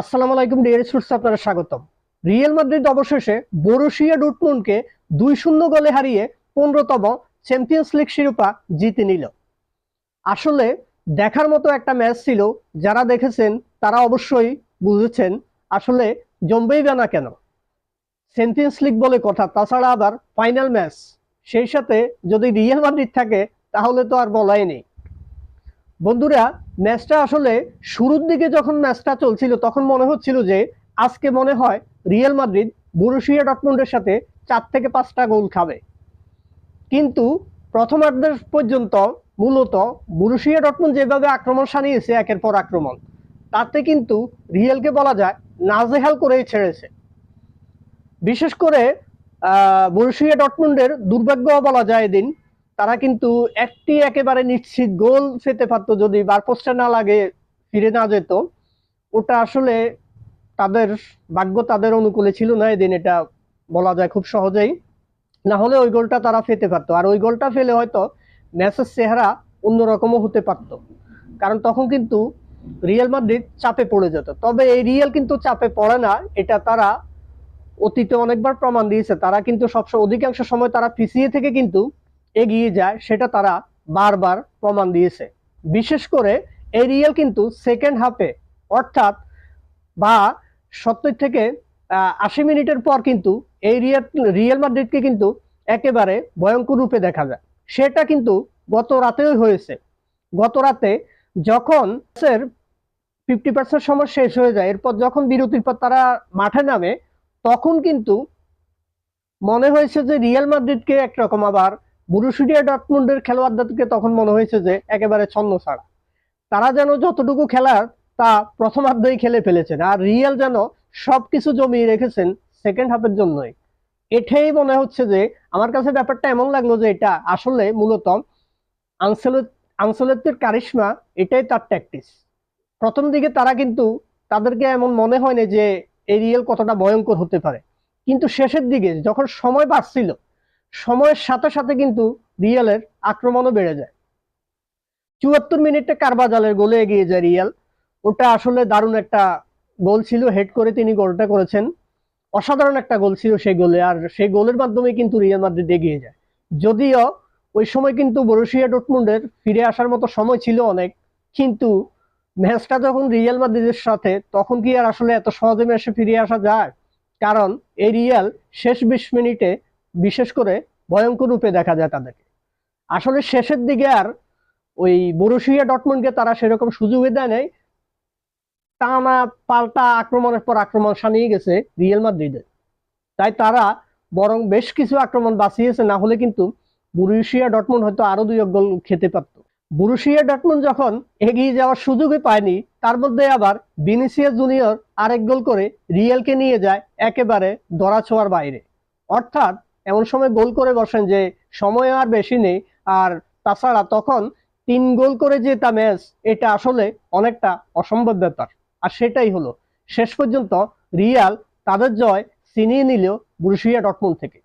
আসসালামু আলাইকুম deer students আপনারা স্বাগতম। রিয়েল মাদ্রিদ অবশেষে বরুশিয়া ডুটমুন্ডকে দুই শূন্য গোলে হারিয়ে পনেরোতম চ্যাম্পিয়ন্স লিগ শিরোপা জিতে নিল। আসলে দেখার মতো একটা ম্যাচ ছিল, যারা দেখেছেন তারা অবশ্যই বুঝেছেন আসলে জমবেই না কেন। চ্যাম্পিয়ন্স লিগ বলে কথা, তাছাড়া আবার ফাইনাল ম্যাচ। সেই সাথে যদি রিয়েল মাদ্রিদ থাকে, তাহলে তো আর বলাই নেই। বন্ধুরা, ম্যাচটা আসলে শুরুর দিকে যখন ম্যাচটা চলছিল, তখন মনে হচ্ছিল যে আজকে মনে হয় রিয়েল মাদ্রিদ বুরুশিয়া ডটমুন্ডের সাথে চার থেকে পাঁচটা গোল খাবে। কিন্তু প্রথমার্ধের পর্যন্ত মূলত বুরুশিয়া ডটমুন্ড যেভাবে আক্রমণ সানিয়েছে একের পর আক্রমণ, তাতে কিন্তু রিয়েলকে বলা যায় নাজেহাল করেই ছেড়েছে। বিশেষ করে বুরুশিয়া ডটমুন্ডের দুর্ভাগ্য বলা যায় এদিন তারা কিন্তু একটি একেবারে নিশ্চিত গোল পেতে পারতো যদি বারপোস্টে না লাগে ফিরে না যেত। ওটা আসলে তাদের ভাগ্য তাদের অনুকূলে ছিল না এদিন, এটা বলা যায় খুব সহজেই। না হলে ওই গোলটা তারা ফেতে পারতো। আর ওই গোলটা ফেলে হয়তো ম্যাচের চেহারা অন্যরকমও হতে পারত। কারণ তখন কিন্তু রিয়েল মাদ্রিদ চাপে পড়ে যেত। তবে এই রিয়েল কিন্তু চাপে পড়ে না, এটা তারা অতীতে অনেকবার প্রমাণ দিয়েছে। তারা কিন্তু সবসময় অধিকাংশ সময় তারা পিছিয়ে থেকে কিন্তু এগিয়ে যায়, সেটা তারা বারবার প্রমাণ দিয়েছে। বিশেষ করে এই রিয়েল কিন্তু সেকেন্ড হাফে অর্থাৎ বা সত্তর থেকে আশি মিনিটের পর কিন্তু এই রিয়াল রিয়েল মাদ্রিদকে কিন্তু একেবারে ভয়ঙ্কর রূপে দেখা যায়। সেটা কিন্তু গত রাতেও হয়েছে। গত রাতে যখন ফিফটি পার্সেন্ট সময় শেষ হয়ে যায়, এরপর যখন বিরতির পর তারা মাঠে নামে, তখন কিন্তু মনে হয়েছে যে রিয়েল মাদ্রিদকে একরকম আবার বুরুশিডিয়া ডটমুন্ডের খেলোয়াড়দেরকে তখন মনে হয়েছে যে একেবারে ছন্ন ছাড়া। তারা যেন যতটুকু খেলার, তা প্রথমার্ধেই খেলে ফেলেছেন, আর রিয়েল যেন সবকিছু জমিয়ে রেখেছেন সেকেন্ড হাফের জন্যই। এটাই মনে হচ্ছে যে, আমার কাছে ব্যাপারটা এমন লাগল যে, এটা আসলে মূলত আনসেলতের কারিশমা, এটাই তার ট্যাকটিস প্রথম দিকে তারা কিন্তু তাদেরকে এমন মনে হয়নি যে, এই রিয়েল কতটা ভয়ঙ্কর হতে পারে। কিন্তু শেষের দিকে যখন সময় বাড়ছিল সময়ের সাথে সাথে কিন্তু রিয়ালের আক্রমণও বেড়ে যায়। চুয়াত্তর মিনিটে কারবাজালের গোলে এগিয়ে যায় রিয়াল। ওটা আসলে দারুণ একটা গোল ছিল, হেড করে তিনি গোলটা করেছেন। অসাধারণ একটা গোল ছিল সেই গোলে, আর সেই গোলের মাধ্যমে কিন্তু রিয়াল মাদ্রিদ এগিয়ে যায়। যদিও ওই সময় কিন্তু বরুশিয়া ডটমুন্ডের ফিরে আসার মতো সময় ছিল অনেক, কিন্তু ম্যাচটা যখন রিয়াল মাদ্রিদের সাথে, তখন কি আর আসলে এত সহজে ম্যাচে ফিরে আসা যায়? কারণ এই রিয়াল শেষ বিশ মিনিটে বিশেষ করে ভয়ঙ্কর রূপে দেখা যায় তাদেরকে। আসলে শেষের দিকে আর ওই বরুশিয়া ডটমুন্ডকে তারা সেরকম সুযোগই দেয় নাই। টানা পাল্টা আক্রমণের পর আক্রমণ সানিয়ে গেছে রিয়েল মাদ্রিদে। তাই তারা বরং বেশ কিছু আক্রমণ বাঁচিয়েছে, না হলে কিন্তু বুরুশিয়া ডটমুন্ড হয়তো আরও দুই গোল খেতে পারত। বুরুশিয়া ডটমুন্ড যখন এগিয়ে যাওয়ার সুযোগই পায়নি, তার মধ্যে আবার বিনিসিয়া জুনিয়র আরেক গোল করে রিয়েলকে নিয়ে যায় একেবারে দরা ছোঁয়ার বাইরে। অর্থাৎ এমন সময় গোল করে বসেন যে সময় আর বেশি নেই। আর তাছাড়া তখন তিন গোল করে যে তা ম্যাচ, এটা আসলে অনেকটা অসম্ভব ব্যাপার। আর সেটাই হলো, শেষ পর্যন্ত রিয়াল তাদের জয় ছিনিয়ে নিল বুরুশিয়া ডটমুন্ড থেকে।